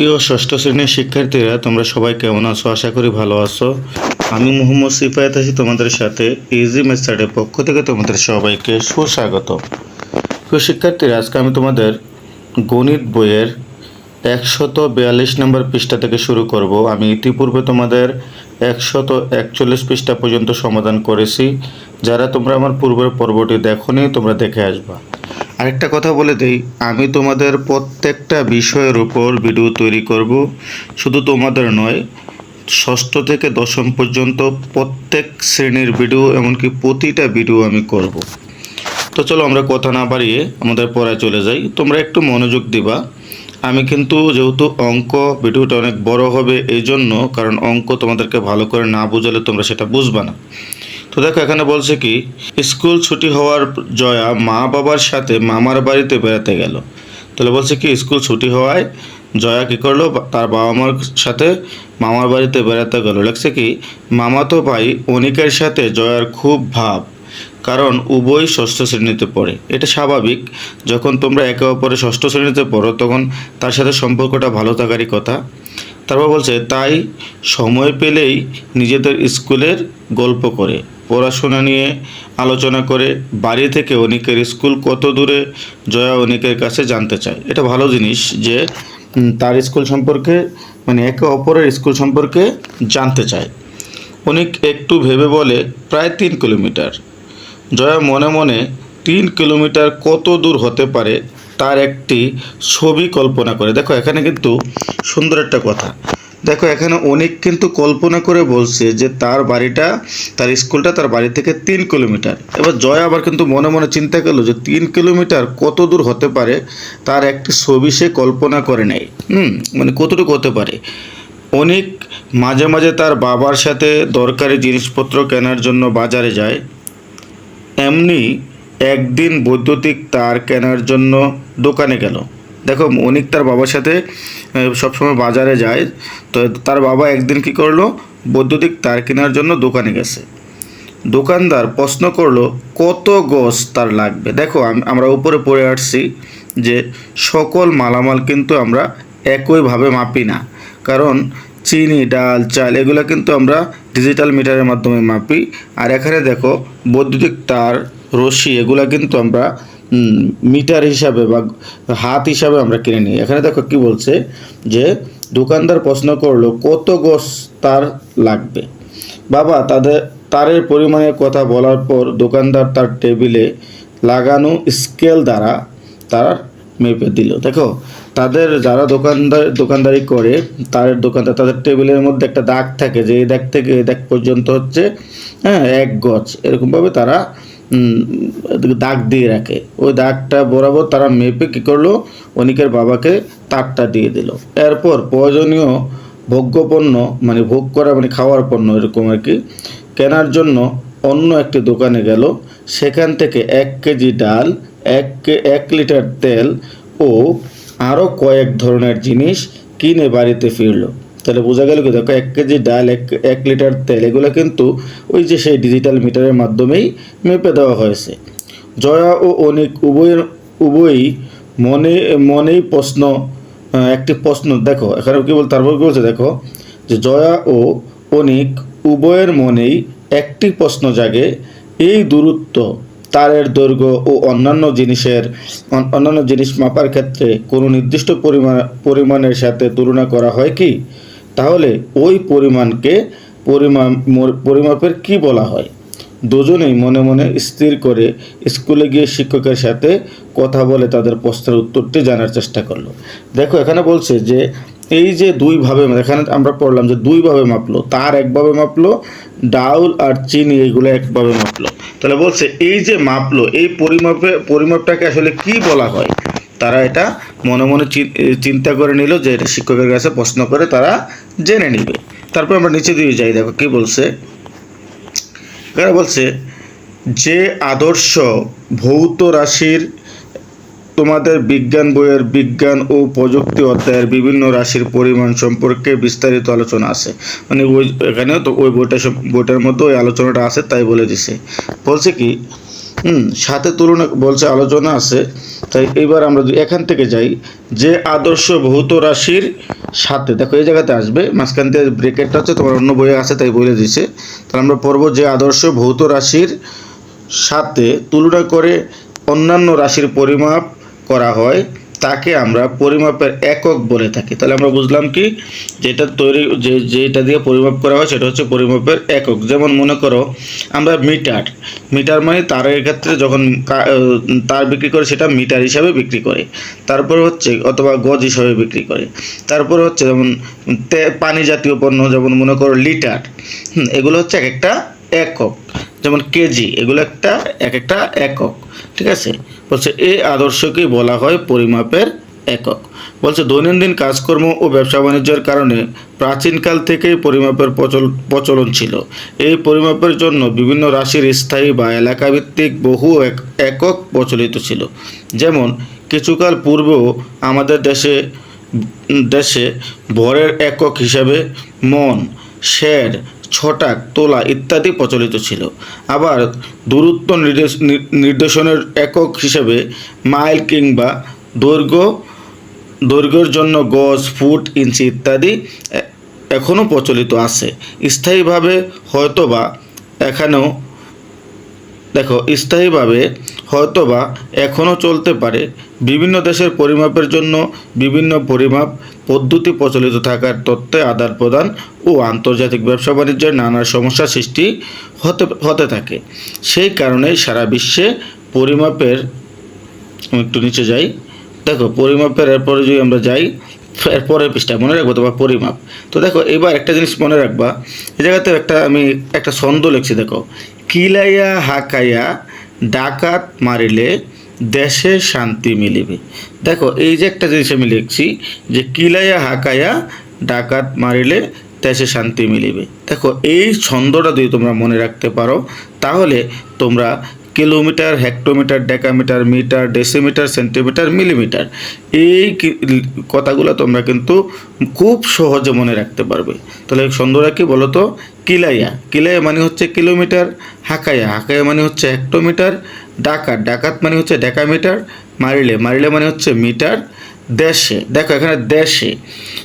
প্রিয় ষষ্ঠ শ্রেণির শিক্ষার্থীরা, তোমরা সবাই কেমন আছো? আশা করি ভালো আছো। আমি মোহাম্মদ সিফায়াত আছি তোমাদের সাথে। ইজি মেথডের পক্ষ থেকে তোমাদের সবাইকে সুস্বাগত। প্রিয় শিক্ষার্থীরা, আজকে আমি তোমাদের গণিত বইয়ের একশত বিয়াল্লিশ নম্বর পৃষ্ঠা থেকে শুরু করব। আমি ইতিপূর্বে তোমাদের একশত একচল্লিশ পৃষ্ঠা পর্যন্ত সমাধান করেছি। যারা তোমরা আমার পূর্বের পর্বটি দেখোনি, তোমরা দেখে আসবা। আরেকটা কথা বলে দেই, আমি তোমাদের প্রত্যেকটা বিষয়ের উপর ভিডিও তৈরি করব। শুধু তোমাদের নয়, ষষ্ঠ থেকে দশম পর্যন্ত প্রত্যেক শ্রেণির ভিডিও এমনকি প্রতিটা ভিডিও আমি করব। তো চলো আমরা কথা না বাড়িয়ে আমাদের পড়ায় চলে যাই। তোমরা একটু মনোযোগ দিবা। আমি কিন্তু যেহেতু অঙ্ক ভিডিওটা অনেক বড় হবে, এই জন্য, কারণ অঙ্ক তোমাদেরকে ভালো করে না বোঝালে তোমরা সেটা বুঝবা না। তো দেখো এখানে বলছে কি, স্কুল ছুটি হওয়ার জয়া মা বাবার সাথে মামার বাড়িতে বেড়াতে গেল। তাহলে বলছে কি, স্কুল ছুটি হওয়ায় জয়া কী করল, তার বাবা মার সাথে মামার বাড়িতে বেড়াতে গেল। লেখছে কি, মামাতো ভাই অনিকের সাথে জয়ার খুব ভাব, কারণ উভয় ষষ্ঠ শ্রেণীতে পড়ে। এটা স্বাভাবিক, যখন তোমরা একে অপরের ষষ্ঠ শ্রেণীতে পড়ো, তখন তার সাথে সম্পর্কটা ভালো থাকারই কথা। তারপর বলছে, তাই সময় পেলেই নিজেদের স্কুলের গল্প করে। পড়াশোনা নিয়ে আলোচনা করে বাড়ি থেকে অনিকের স্কুল কত দূরে জয়া অনিকের কাছে জানতে চায়। এটা ভালো জিনিস যে তার স্কুল সম্পর্কে মানে একে অপরের স্কুল সম্পর্কে জানতে চায়। অনিক একটু ভেবে বলে, প্রায় তিন কিলোমিটার। জয়া মনে মনে, তিন কিলোমিটার কত দূর হতে পারে? তার একটি ছবি কল্পনা করে। দেখো, এখানে কিন্তু সুন্দর একটা কথা। দেখো, এখানে অনেক কিন্তু কল্পনা করে বলছে যে তার বাড়িটা, তার স্কুলটা তার বাড়ি থেকে তিন কিলোমিটার। এবার জয় আবার কিন্তু মনে মনে চিন্তা করল যে তিন কিলোমিটার কত দূর হতে পারে, তার একটি ছবি সে কল্পনা করে নেয়। হুম মানে কতটুকু হতে পারে? অনেক মাঝে মাঝে তার বাবার সাথে দরকারি জিনিসপত্র কেনার জন্য বাজারে যায়। এমনি একদিন বৈদ্যুতিক তার কেনার জন্য দোকানে গেল। দেখো, অনিক তার বাবার সাথে সবসময় বাজারে যায়। তো তার বাবা একদিন কি করল? বৈদ্যুতিক তার কেনার জন্য দোকানে গেছে। দোকানদার প্রশ্ন করল, কত গজ তার লাগবে? দেখো আমরা উপরে পড়ে আসছি যে সকল মালামাল কিন্তু আমরা একইভাবে মাপি না। কারণ চিনি, ডাল, চাল, এগুলো কিন্তু আমরা ডিজিটাল মিটারের মাধ্যমে মাপি। আর এখানে দেখো, বৈদ্যুতিক তার, রশি, এগুলো কিন্তু আমরা মিটার হিসাবে বা হাত হিসাবে আমরা কিনে নিই। এখানে দেখো কি বলছে যে, দোকানদার প্রশ্ন করল, কত গোস তার লাগবে? বাবা, তাদের, তারের পরিমাণের কথা বলার পর দোকানদার তার টেবিলে লাগানো স্কেল দ্বারা তার মেপে দিল। দেখো, তাদের যারা দোকানদার, দোকানদারি করে, তার দোকানদার, তাদের টেবিলের মধ্যে একটা দাগ থাকে যে, এই দাগ থেকে এই দাগ পর্যন্ত হচ্ছে হ্যাঁ এক গজ। এরকমভাবে তারা দাগ দিয়ে রাখে। ওই দাগটা বরাবর তারা মেপে কী করল? অনিকের বাবাকে তারটা দিয়ে দিল। এরপর প্রয়োজনীয় ভোগ্যপণ্য মানে ভোগ করা মানে খাওয়ার পণ্য এরকম আর কি, কেনার জন্য অন্য একটি দোকানে গেল। সেখান থেকে এক কেজি ডাল, এক এক লিটার তেল ও আরও কয়েক ধরনের জিনিস কিনে বাড়িতে ফিরলো। তাহলে বোঝা গেল কি দেখো, এক কেজি ডাল, এক এক লিটার তেল, এগুলো কিন্তু ওই যে সেই ডিজিটাল মিটারের মাধ্যমেই মেপে দেওয়া হয়েছে। জয়া ও অনিক উভয়ের, উভয়ই মনে, মনেই প্রশ্ন একটি প্রশ্ন, দেখো, এখানে কি বল, তারপর কি বলছে, দেখো, যে জয়া ও অনিক উভয়ের মনেই একটি প্রশ্ন জাগে, এই দূরত্ব, তারের দৈর্ঘ্য ও অন্যান্য জিনিসের অন্যান্য জিনিস মাপার ক্ষেত্রে কোনো নির্দিষ্ট পরিমাণ পরিমাণের সাথে তুলনা করা হয় কি? তাহলে ওই পরিমাণকে পরিমাণ, মর- পরিমাপের কি বলা হয়? দুজনেই মনে মনে স্থির করে স্কুলে গিয়ে শিক্ষকের সাথে কথা বলে তাদের প্রশ্নের উত্তরটি জানার চেষ্টা করল। দেখো, এখানে বলছে যে এই যে দুইভাবে এখানে আমরা পড়লাম যে দুইভাবে মাপলো, তার একভাবে মাপলো, ডাউল আর চিনি এইগুলো একভাবে মাপলো। তাহলে বলছে এই যে মাপলো, এই পরিমাপে, পরিমাপটাকে আসলে কি বলা হয়? তারা এটা মনে মনে চিন্তা করে নিল যে এটা শিক্ষকের কাছে প্রশ্ন করে তারা জেনে নিবে। তারপর আমরা নিচে দিয়ে যাই। দেখো কি বলছে? এখানে বলছে, যে আদর্শ ভৌত রাশির তোমাদের বিজ্ঞান বইয়ের বিজ্ঞান ও প্রযুক্তি অধ্যায়ের বিভিন্ন রাশির পরিমাণ সম্পর্কে বিস্তারিত আলোচনা আছে। মানে ওই, এখানেও তো ওই বইটা বইটার মধ্যে ওই আলোচনাটা আছে, তাই বলে দিছে। বলছে কি হুম, সাথে তুলনা বলছে আলোচনা আছে। তাই এবার আমরা এখান থেকে যাই, যে আদর্শ ভৌত রাশির সাথে, দেখো এই জায়গাতে আসবে, মাঝখান থেকে ব্রেকেটটা হচ্ছে তোমার অন্য বইয়ে আছে, তাই বলে দিছে তাহলে আমরা পড়ব যে আদর্শ ভৌত রাশির সাথে তুলনা করে অন্যান্য রাশির পরিমাপ করা হয়। তাকে আমরা পরিমাপের একক বলে থাকি। তাহলে আমরা বুঝলাম কি? যেটা তৈরি, যে, যেটা দিয়ে পরিমাপ করা হয় সেটা হচ্ছে পরিমাপের একক। যেমন মনে করো, আমরা মিটার। মিটার মানে তারের ক্ষেত্রে যখন তার বিক্রি করে সেটা মিটার হিসাবে বিক্রি করে। তারপর হচ্ছে অথবা গজ হিসাবে বিক্রি করে। তারপর হচ্ছে যেমন পানি জাতীয় পণ্য, যেমন মনে করো লিটার। এগুলো হচ্ছে এক একটা একক। যেমন কেজি, এগুলো একটা এক একটা একক, ঠিক আছে? বলছে এই আদর্শকে বলা হয় পরিমাপের একক। বলছে, দৈনন্দিন কাজকর্ম ও ব্যবসা বাণিজ্যের কারণে প্রাচীনকাল থেকেই পরিমাপের প্রচলন ছিল। এই পরিমাপের জন্য বিভিন্ন রাশির স্থায়ী বা এলাকাভিত্তিক বহু এক- একক প্রচলিত ছিল। যেমন, কিছুকাল পূর্বেও আমাদের দেশে দেশে ভরের একক হিসাবে মন, শের ছটাক তোলা ইত্যাদি প্রচলিত ছিল। আবার দূরত্ব নির্দেশনের একক হিসেবে মাইল কিংবা দৈর্ঘ্য, দৈর্ঘ্যের জন্য গজ, ফুট, ইঞ্চি ইত্যাদি এখনও প্রচলিত আছে। স্থায়ীভাবে হয়তোবা এখানেও দেখো, স্থায়ীভাবে হয়তোবা এখনও চলতে পারে। বিভিন্ন দেশের পরিমাপের জন্য বিভিন্ন পরিমাপ পদ্ধতি প্রচলিত থাকার তথ্যে আদান প্রদান ও আন্তর্জাতিক ব্যবসা বাণিজ্যের নানা সমস্যা সৃষ্টি হতে হতে থাকে। সেই কারণেই সারা বিশ্বে পরিমাপের একটু নিচে যাই। দেখো, পরিমাপের এরপরে যদি আমরা যাই এরপরে পৃষ্ঠা মনে রাখব তোমার পরিমাপ। তো দেখো, এবার একটা জিনিস মনে রাখবা। এই জায়গাতে একটা আমি একটা ছন্দ লিখছি, দেখো। কিলাইয়া হাকাইয়া ডাকাত মারিলে দেশে শান্তি মিলিবে। দেখো, এই যে একটা জিনিস আমি লিখছি যে কিলাইয়া হাকাইয়া ডাকাত মারিলে দেশে শান্তি মিলিবে। দেখো, এই ছন্দটা যদি তোমরা মনে রাখতে পারো, তাহলে তোমরা kilometre, hectometre, decametre, metre, decimetre, centimetre, millimetre. এই কথাগুলো তোমরা কিন্তু খুব সহজে মনে রাখতে পারবে। তাহলে সন্ধ্যরা কি বলো তো কিলাইয়া। কিলাইয়া মানে হচ্ছে কিলোমিটার, হাকাইয়া। হাকাইয়া মানে হচ্ছে হেক্টোমিটার, ডাকাত। ডাকাত মানে হচ্ছে ডেকামিটার, মারিলে। মারিলে মানে হচ্ছে মিটার দেশে, দেখো এখানে দেশে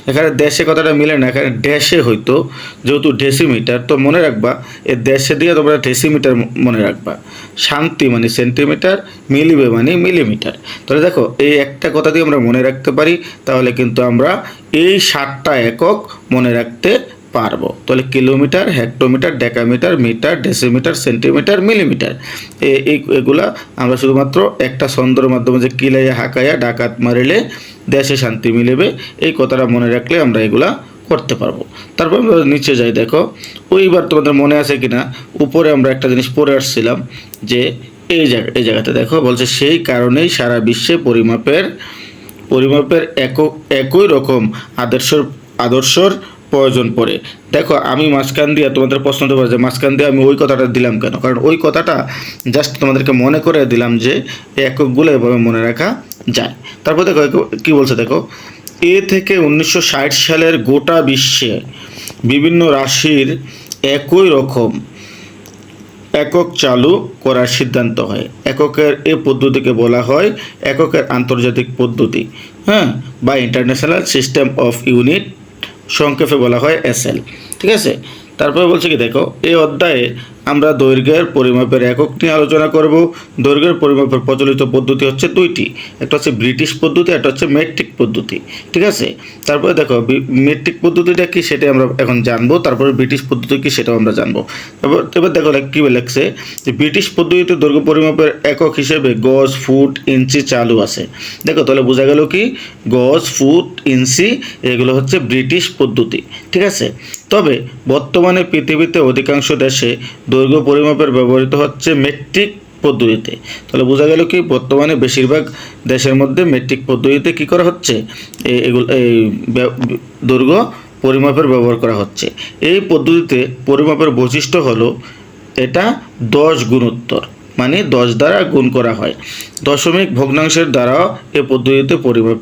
এখানে দেশে কথাটা মিলে না, এখানে ড্যাশে হইতো, যেহেতু ডেসিমিটার তো মনে রাখবা এই দেশে দিয়ে তোমরা ডেসিমিটার মনে রাখবা। শান্তি মানে সেন্টিমিটার মিলিবে মানে মিলিমিটার তাহলে দেখো, এই একটা কথা দিয়ে আমরা মনে রাখতে পারি, তাহলে কিন্তু আমরা এই সাতটা একক মনে রাখতে পারব। তাহলে kilometre hectometre decametre metre decimetre centimetre millimetre এ- এই, এগুলা আমরা শুধুমাত্র একটা ছন্দর মাধ্যমে যে কিলাইয়া, হাকাইয়া, ডাকাত মারিলে দেশে শান্তি মিলিবে, এই কথাটা মনে রাখলে আমরা এগুলা করতে পারব। তারপর আমরা নিচে যাই, দেখো ওইবার তোমাদের মনে আছে কিনা? উপরে আমরা একটা জিনিস পড়ে আসছিলাম যে এই জায়গা, এই জায়গাতে, দেখো, বলছে, সেই কারণেই সারা বিশ্বে পরিমাপের পরিমাপের একক, একই রকম আদর্শর আদর্শর প্রয়োজন পড়ে। দেখো, আমি মাঝখান দিয়ে তোমাদের প্রশ্ন পারে যে, মাঝখান দিয়ে আমি ওই কথাটা দিলাম কেন? কারণ ওই কথাটা জাস্ট তোমাদেরকে মনে করে দিলাম যে, এককগুলো এভাবে মনে রাখা যায়। তারপর দেখো কি বলছে দেখো? এ থেকে উনিশশো ষাট সালের গোটা বিশ্বে বিভিন্ন রাশির একই রকম একক চালু করার সিদ্ধান্ত হয়। এককের এ পদ্ধতিকে বলা হয় এককের আন্তর্জাতিক পদ্ধতি হ্যাঁ বা ইন্টারন্যাশনাল সিস্টেম অফ ইউনিট সংক্ষেপে বলা হয় এসএল ঠিক আছে? তারপরে বলছে কি দেখো এই অধ্যায়ে আমরা দৈর্ঘ্যের পরিমাপের একক নিয়ে আলোচনা করব। দৈর্ঘ্যের পরিমাপের প্রচলিত পদ্ধতি হচ্ছে দুইটি। একটা হচ্ছে ব্রিটিশ পদ্ধতি, একটা হচ্ছে মেট্রিক পদ্ধতি। ঠিক আছে? তারপরে দেখো মেট্রিক পদ্ধতিটা কি সেটা আমরা এখন জানব। তারপরে ব্রিটিশ পদ্ধতি কি সেটাও আমরা জানব। এবার এবার দেখো কি লেখছে? যে ব্রিটিশ পদ্ধতিতে দৈর্ঘ্য পরিমাপের একক হিসেবে গজ, ফুট, ইঞ্চি চালু আছে। দেখো, তাহলে বোঝা গেল কি? গজ, ফুট, ইঞ্চি, এগুলো হচ্ছে ব্রিটিশ পদ্ধতি। ঠিক আছে? তবে বর্তমানে পৃথিবীতে অধিকাংশ দেশে দৈর্ঘ্য পরিমাপের ব্যবহৃত হচ্ছে মেট্রিক পদ্ধতিতে। তাহলে বোঝা গেল কি, বর্তমানে বেশিরভাগ দেশের মধ্যে মেট্রিক পদ্ধতিতে কি করা হচ্ছে? এগুলো, এই দৈর্ঘ্য পরিমাপের ব্যবহার করা হচ্ছে। এই পদ্ধতিতে পরিমাপের বৈশিষ্ট্য হলো এটা দশ গুণোত্তর মানে দশ দ্বারা গুণ করা হয়। দশমিক ভগ্নাংশের দ্বারাও এ পদ্ধতিতে পরিমাপ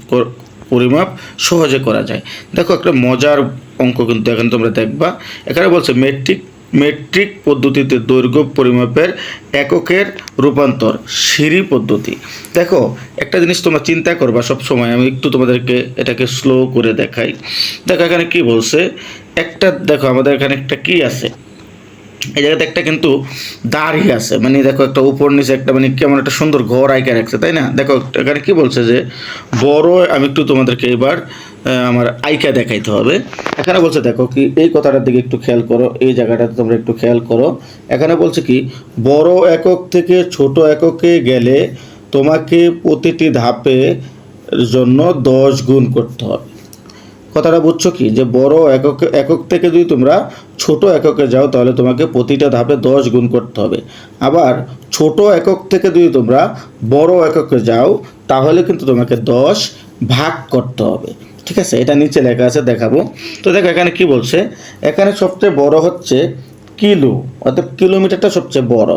পরিমাপ সহজে করা যায়। দেখো একটা মজার অঙ্ক কিন্তু এখানে তোমরা দেখবা। এখানে বলছে মেট্রিক মেট্রিক পদ্ধতিতে দৈর্ঘ্য পরিমাপের এককের রূপান্তর, সিঁড়ি পদ্ধতি। দেখো, একটা জিনিস তোমরা চিন্তা করবা সব সময় আমি একটু তোমাদেরকে এটাকে স্লো করে দেখাই। দেখো, এখানে কি বলছে? একটা, দেখো, আমাদের এখানে একটা কি আছে? এই জায়গাতে একটা কিন্তু দাড়ি আছে মানে দেখো, একটা উপর নিচে একটা মানে কেমন একটা সুন্দর ঘর আইকা রাখছে তাই না? দেখো, এখানে কি বলছে যে, বড়, আমি একটু তোমাদেরকে এবার আমার আইকা দেখাইতে হবে। এখানে বলছে, দেখো কি, এই কথাটার দিকে একটু খেয়াল করো, এই জায়গাটাতে তোমরা একটু খেয়াল করো। এখানে বলছে কি, বড় একক থেকে ছোট এককে গেলে তোমাকে প্রতিটি ধাপে জন্য দশ গুণ করতে হবে। কথাটা বুঝছ কি, যে বড় একক একক থেকে যদি তোমরা ছোট এককে যাও, তাহলে তোমাকে প্রতিটা ধাপে দশ গুণ করতে হবে। আবার ছোট একক থেকে যদি তোমরা বড় এককে যাও, তাহলে কিন্তু তোমাকে দশ ভাগ করতে হবে। ঠিক আছে? এটা নিচে লেখা আছে, দেখাবো। তো দেখো, এখানে কি বলছে? এখানে সবচেয়ে বড় হচ্ছে কিলো, অর্থাৎ কিলোমিটারটা সবচেয়ে বড়।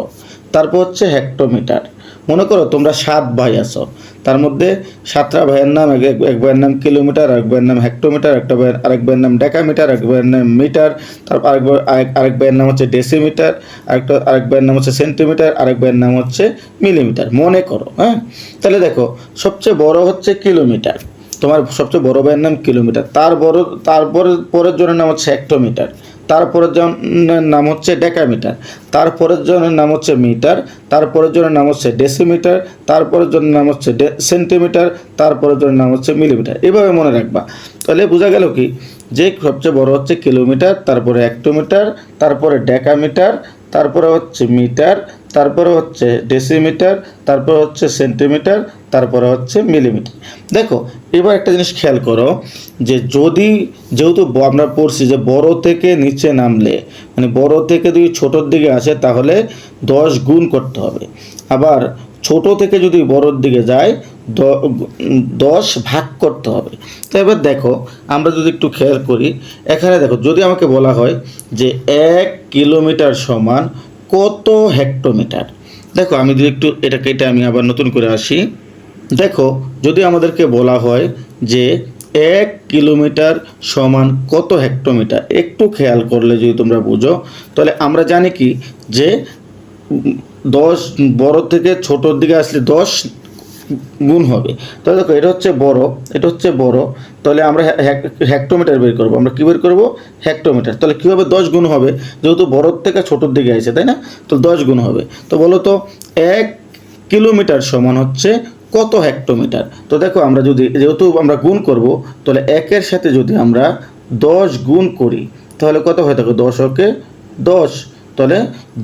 তারপর হচ্ছে হেক্টোমিটার। মনে করো, তোমরা সাত ভাই আছো। তার মধ্যে সাতটা ভাইয়ের নাম, এক ভাইয়ের নাম কিলোমিটার এক ভাইয়ের নাম হেক্টোমিটার, একটা ভাইয়ের আরেক ভাইয়ের নাম ডেকামিটার এক ভাইয়ের নাম মিটার তারপর আরেক আরেক আরেক ভাইয়ের নাম হচ্ছে ডেসিমিটার, আরেকটা আরেক ভাইয়ের নাম হচ্ছে সেন্টিমিটার, আরেক ভাইয়ের নাম হচ্ছে মিলিমিটার। মনে করো হ্যাঁ? তাহলে দেখো, সবচেয়ে বড় হচ্ছে কিলোমিটার। তোমার সবচেয়ে বড় ভাইয়ের নাম কিলোমিটার। তার বড় তারপরে পরের জনের নাম হচ্ছে হেক্টোমিটার। তারপরের জনের নাম হচ্ছে ডেকামিটার। তারপরের জনের নাম হচ্ছে মিটার। তারপরের জনের নাম হচ্ছে ডেসিমিটার। তারপরের জনের নাম হচ্ছে সেন্টিমিটার। তারপরের জনের নাম হচ্ছে মিলিমিটার। এভাবে মনে রাখবা। তাহলে বোঝা গেল কি? যে সবচেয়ে বড় হচ্ছে কিলোমিটার, তারপরে হেক্টোমিটার, তারপরে ডেকামিটার, তারপরে হচ্ছে মিটার তারপরে হচ্ছে ডেসিমিটার তারপরে হচ্ছে সেন্টিমিটার তারপরে হচ্ছে মিলিমিটার দেখো, এবার একটা জিনিস খেয়াল করো, যে যদি যেহেতু আমরা পড়ছি যে বড় থেকে নিচে নামলে মানে বড় থেকে যদি ছোটোর দিকে আসে, তাহলে দশ গুণ করতে হবে। আবার ছোট থেকে যদি বড়োর দিকে যায় দশ ভাগ করতে হবে। তো এবার দেখো, আমরা যদি একটু খেয়াল করি, এখানে দেখো, যদি আমাকে বলা হয় যে এক কিলোমিটার সমান কত হেক্টোমিটার দেখো, আমি যদি একটু এটা আমি আবার নতুন করে আসি। দেখো, যদি আমাদেরকে বলা হয় যে এক কিলোমিটার সমান কত হেক্টোমিটার একটু খেয়াল করলে যদি তোমরা বুঝো, তাহলে আমরা জানি কি যে দশ বড় থেকে ছোটোর দিকে আসলে দশ গুণ হবে। তাহলে দেখো, এটা হচ্ছে বড়, এটা হচ্ছে বড়, তাহলে আমরা হেক্টোমিটার বের করব। আমরা কী বের করব? হেক্টোমিটার তাহলে কীভাবে দশ গুণ হবে, যেহেতু বড়োর থেকে ছোটোর দিকে আছে তাই না? তো দশ গুণ হবে। তো বলো তো, এক কিলোমিটার সমান হচ্ছে কত হেক্টোমিটার তো দেখো, আমরা যদি, যেহেতু আমরা গুণ করব, তাহলে একের সাথে যদি আমরা দশ গুণ করি, তাহলে কত হয়ে? থাকে দশ, ওকে, দশ। তাহলে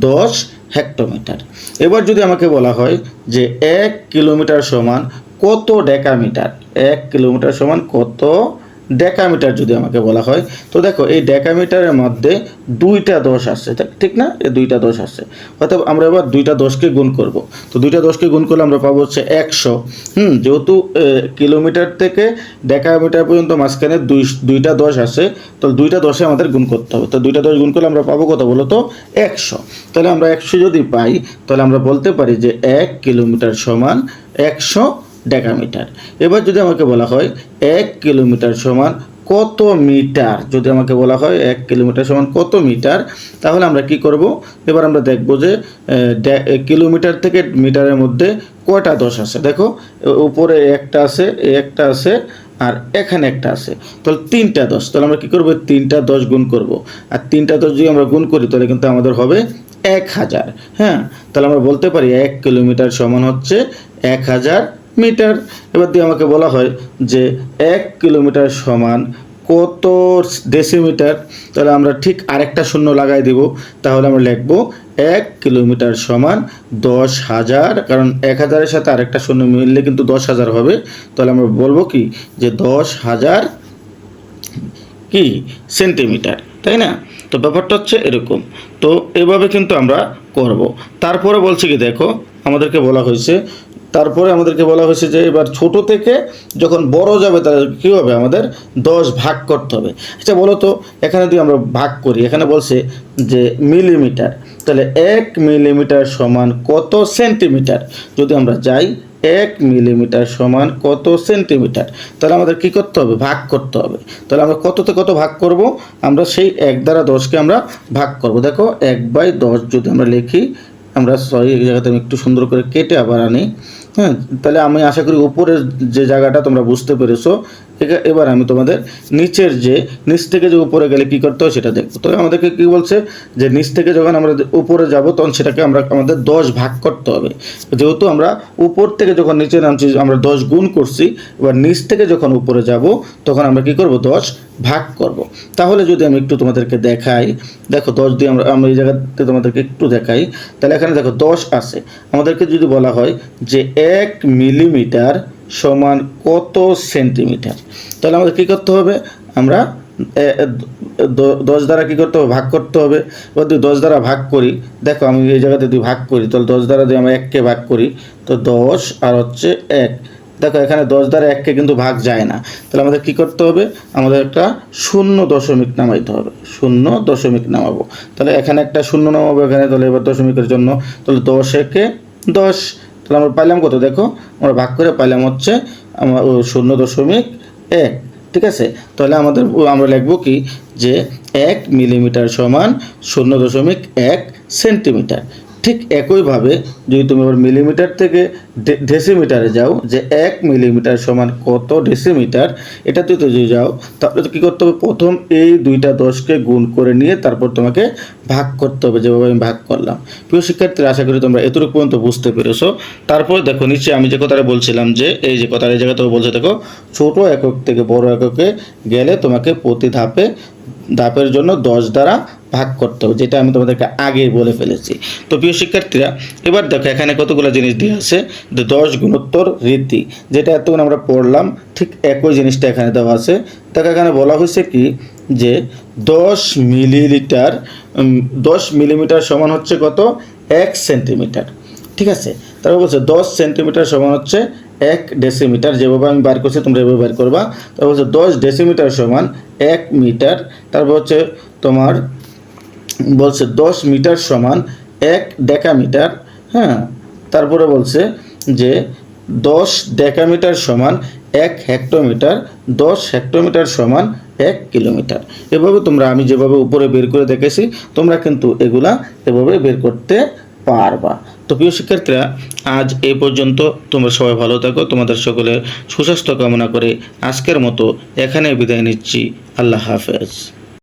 দশ হেক্টোমিটার এবার যদি আমাকে বলা হয় যে এক কিলোমিটার সমান কত ডেকামিটার? এক কিলোমিটার সমান কত ডেকামিটার যদি আমাকে বলা হয়, তো দেখো এই ডেকামিটারের মধ্যে দুইটা দশ আসছে ঠিক না? এই দুইটা দশ আসছে অর্থাৎ আমরা এবার দুইটা দশকে গুণ করব। তো দুইটা দশকে গুণ করলে আমরা পাবো হচ্ছে একশো। হুম, যেহেতু কিলোমিটার থেকে ডেকামিটার পর্যন্ত মাঝখানে দুই, দুইটা দশ আসে তো দুইটা দশে আমাদের গুণ করতে হবে। তো দুইটা দশ গুণ করলে আমরা পাবো কত বলো তো? একশো। তাহলে আমরা একশো যদি পাই, তাহলে আমরা বলতে পারি যে এক কিলোমিটার সমান একশো ডেকামিটার এবার যদি আমাকে বলা হয় এক কিলোমিটার সমান কত মিটার? যদি আমাকে বলা হয় এক কিলোমিটার সমান কত মিটার? তাহলে আমরা কি করব? এবার আমরা দেখব যে কিলোমিটার থেকে মিটারের মধ্যে কয়টা দশ আছে? দেখো উপরে একটা আছে একটা আছে, আর এখানে একটা আছে। তাহলে তিনটা দশ। তাহলে আমরা কি করব? তিনটা দশ গুণ করব। আর তিনটা দশ যদি আমরা গুণ করি, তাহলে কিন্তু আমাদের হবে এক হাজার। হ্যাঁ? তাহলে আমরা বলতে পারি এক কিলোমিটার সমান হচ্ছে এক হাজার মিটার। এবার দিয়ে আমাকে বলা হয় যে এক কিলোমিটার সমান কত ডেসিমিটার তাহলে আমরা ঠিক আরেকটা শূন্য লাগাই দিব। তাহলে আমরা লিখব এক কিলোমিটার সমান দশ হাজার, কারণ এক হাজারের সাথে আরেকটা শূন্য মিললে কিন্তু দশ হাজার হবে। তাহলে আমরা বলব কি? যে দশ হাজার কি? সেন্টিমিটার, তাই না? তো ব্যাপারটা হচ্ছে এরকম। তো এভাবে কিন্তু আমরা করব। তারপরে বলছি কি, দেখো আমাদেরকে বলা হয়েছে। তারপরে আমাদেরকে বলা হয়েছে যে এবার ছোট থেকে যখন বড় যাবে তাহলে কী হবে? আমাদের দশ ভাগ করতে হবে। আচ্ছা বলো তো, এখানে যদি আমরা ভাগ করি, এখানে বলছে যে মিলিমিটার, তাহলে এক মিলিমিটার সমান কত সেন্টিমিটার? যদি আমরা যাই, এক মিলিমিটার সমান কত সেন্টিমিটার? তাহলে আমাদের কি করতে হবে? ভাগ করতে হবে। তাহলে আমরা কততে কত ভাগ করব? আমরা সেই এক দ্বারা দশকে আমরা ভাগ করব। দেখো, এক বাই দশ যদি আমরা লিখি আমরা সরি, এই জায়গাতে আমি একটু সুন্দর করে কেটে আবার আনি। হ্যাঁ তাহলে আমি আশা করি উপরের যে জায়গাটা তোমরা বুঝতে পেরেছ এবার আমি তোমাদের নিচের যে, নিচ থেকে যে উপরে গেলে কি করতে হয় সেটা দেখব। তবে আমাদেরকে কি বলছে যে, নিচ থেকে যখন আমরা উপরে যাব, তখন সেটাকে আমরা, আমাদের দশ ভাগ করতে হবে। যেহেতু আমরা উপর থেকে যখন নিচে নামছি, আমরা দশ গুণ করছি, এবার নিচ থেকে যখন উপরে যাব, তখন আমরা কি করব? দশ ভাগ করব। তাহলে যদি আমি একটু তোমাদেরকে দেখাই, দেখো দশ দিয়ে আমরা আমরা এই জায়গাতে তোমাদেরকে একটু দেখাই, তাহলে এখানে দেখো দশ আছে। আমাদেরকে যদি বলা হয় যে, এক মিলিমিটার সমান কত সেন্টিমিটার? তাহলে আমাদের কী করতে হবে? আমরা দশ দ্বারা কী করতে হবে? ভাগ করতে হবে। এবার যদি দশ দ্বারা ভাগ করি, দেখো আমি এই জায়গাতে যদি ভাগ করি, তাহলে দশ দ্বারা যদি আমরা এককে ভাগ করি, তো দশ আর হচ্ছে এক। দেখো এখানে দশ দ্বারা এককে কিন্তু ভাগ যায় না। তাহলে আমাদের কি করতে হবে? আমাদের একটা শূন্য দশমিক নামাইতে হবে। শূন্য দশমিক নামাবো। তাহলে এখানে একটা শূন্য নামাবো এখানে, তাহলে এবার দশমিকের জন্য, তাহলে দশ একে দশ। তাহলে আমরা পাইলাম কত? দেখো, আমরা ভাগ করে পাইলাম হচ্ছে আমার শূন্য দশমিক এক, ঠিক আছে? তাহলে আমাদের আমরা লিখব কি? যে এক মিলিমিটার সমান শূন্য দশমিক এক সেন্টিমিটার। ঠিক একইভাবে যদি তুমি আবার মিলিমিটার থেকে ডেসিমিটারে যাও, যে এক মিলিমিটার সমান কত ডেসিমিটার, এটাতে তো যদি যাও, তাহলে তো কী করতে হবে? প্রথম এই দুইটা দশকে গুণ করে নিয়ে তারপর তোমাকে ভাগ করতে হবে, যেভাবে আমি ভাগ করলাম। প্রিয় শিক্ষার্থীরা, আশা করি তোমরা এতটুকু পর্যন্ত বুঝতে পেরেছ। তারপর দেখো, নিচে আমি যে কথাটা বলছিলাম যে, এই যে কথাটা, এই জায়গাতে বলছে, দেখো, ছোট একক থেকে বড় এককে গেলে তোমাকে প্রতি ধাপে, ধাপের জন্য দশ দ্বারা ভাগ করতে হবে, যেটা আমি তোমাদেরকে আগে বলে ফেলেছি। তো প্রিয় শিক্ষার্থীরা, এবার দেখো এখানে কতগুলো জিনিস দিয়ে আছে। দশ গুণোত্তর রীতি, যেটা এতক্ষণ আমরা পড়লাম, ঠিক একই জিনিসটা এখানে দেওয়া আছে। দেখো এখানে বলা হয়েছে কি? যে দশ মিলিলিটার দশ মিলিমিটার সমান হচ্ছে কত? এক সেন্টিমিটার। ঠিক আছে? তারপর বলছে দশ সেন্টিমিটার সমান হচ্ছে এক ডেসিমিটার, যেভাবে আমি বার করছি তোমরা এভাবে বার করবা। তারপর হচ্ছে দশ ডেসিমিটার সমান এক মিটার, তারপর হচ্ছে তোমার বলছে দশ মিটার সমান এক ডেকামিটার হ্যাঁ? তারপরে বলছে যে দশ ডেকামিটার সমান এক হেক্টোমিটার, দশ হেক্টোমিটার সমান এক কিলোমিটার। এভাবে তোমরা, আমি যেভাবে উপরে বের করে দেখেছি, তোমরা কিন্তু এগুলা এভাবে বের করতে পারবা। তো প্রিয় শিক্ষার্থীরা, আজ এ পর্যন্ত তোমরা সবাই ভালো থাকো, তোমাদের সকলের সুস্বাস্থ্য কামনা করে আজকের মতো এখানে বিদায় নিচ্ছি। আল্লাহ হাফেজ।